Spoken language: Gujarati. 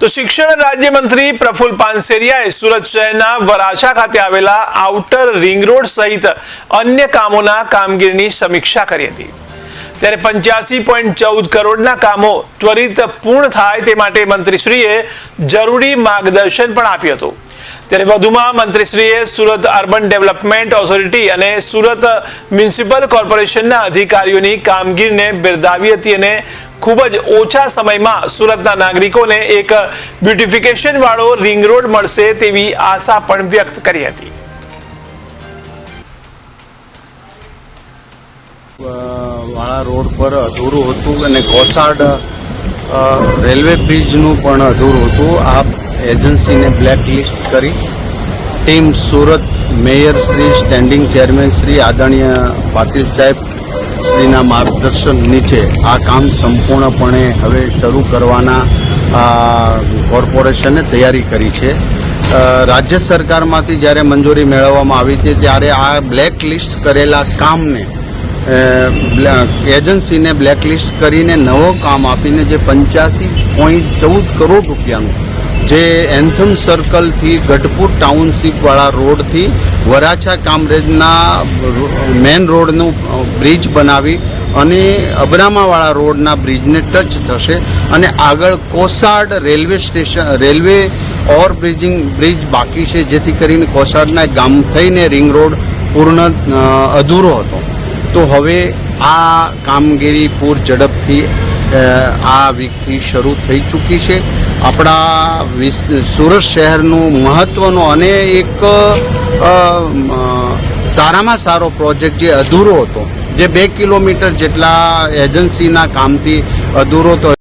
તો શિક્ષણ રાજ્યમંત્રી પ્રફુલ પાનસેરિયાએ સુરત શહેરના વરાછા ખાતે આવેલા આઉટર રિંગ રોડ સહિત અન્ય કામોના કામગીરીની સમીક્ષા કરી હતી. ત્યારે પંચ્યાસી પોઈન્ટ ચૌદ કરોડના કામો ત્વરિત પૂર્ણ થાય તે માટે મંત્રીશ્રીએ જરૂરી માર્ગદર્શન પણ આપ્યું હતું. ત્યારે વધુમાં મંત્રીશ્રીએ સુરત અર્બન ડેવલપમેન્ટ ઓથોરિટી અને સુરત મ્યુનિસિપલ કોર્પોરેશનના અધિકારીઓની કામગીરીને બિરદાવી હતી અને ખૂબ જ ઓછા સમયમાં સુરતના નાગરિકોને એક બ્યુટિફિકેશન વાળો રિંગ રોડ મળશે તેવી આશા પણ વ્યક્ત કરી હતી. વાળા રોડ પર અધૂરું હતું અને કોસાડ રેલવે બ્રિજનું પણ અધૂરું હતું. આ એજન્સીને બ્લેકલિસ્ટ કરી. Team Surat mayor Shri standing chairman Shri આદરણીય પાટીલ સાહેબ શ્રીના માર્ગદર્શન નીચે આ કામ સંપૂર્ણપણે હવે શરૂ કરવાના કોર્પોરેશને તૈયારી કરી છે. રાજ્ય સરકારમાંથી જ્યારે મંજૂરી મેળવવામાં આવી હતી ત્યારે આ બ્લેક લિસ્ટ કરેલા કામને એજન્સીને બ્લેકલિસ્ટ કરીને નવો કામ આપીને જે પંચ્યાસી પોઈન્ટ ચૌદ કરોડ રૂપિયાનું જે એન્થમ સર્કલથી ગઢપુર ટાઉનશીપવાળા રોડથી વરાછા કામરેજના મેન રોડનું બ્રિજ બનાવી અને અબરામાવાળા રોડના બ્રિજને ટચ થશે અને આગળ Kosad railway station, railway overbridging bridge બાકી છે, જેથી કરીને કોસાડના ગામ થઈને રિંગ રોડ પૂર્ણ અધૂરો હતો. તો હવે આ કામગીરી પૂર ઝડપથી આ વીકથી શરૂ થઈ ચૂકી છે. આપણા સુરત શહેરનું મહત્વનો અને એક સારામાં સારો પ્રોજેક્ટ જે અધૂરો હતો, જે બે કિલોમીટર જેટલા એજન્સીના કામથી અધૂરો તો